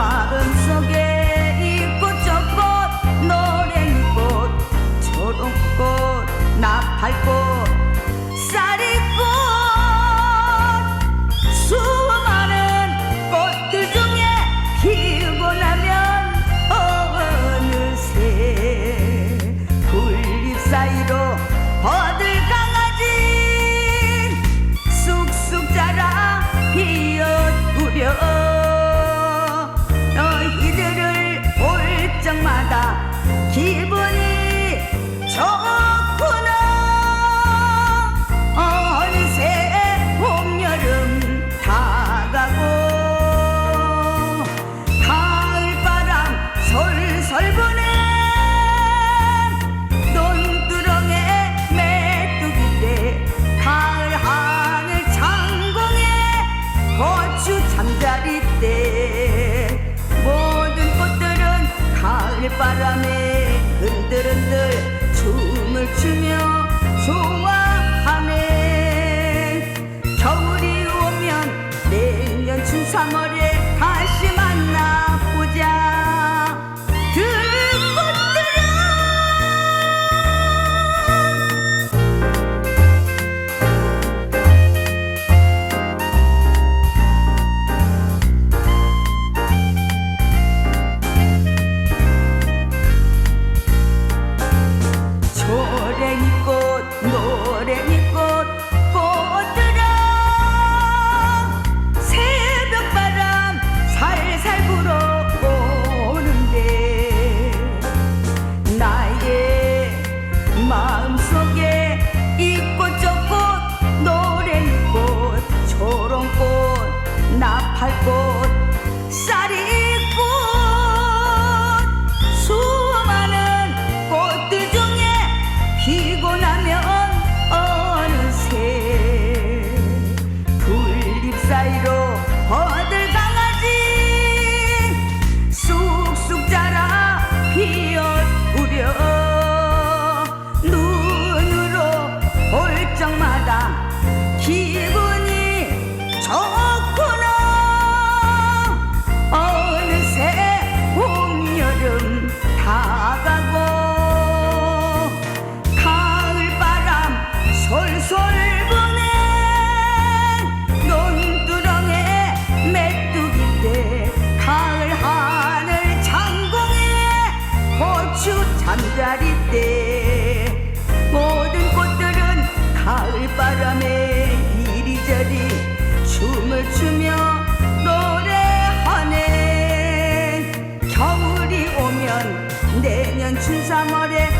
마음속에 이꽃 저꽃 노랭이꽃 초롱꽃 나팔꽃. 나이 때 모든 꽃들은 가을바람에 흔들흔들 춤을 추며 좋아하네. 겨울이 오면 내년 춘삼월에 hypo. 是什么的？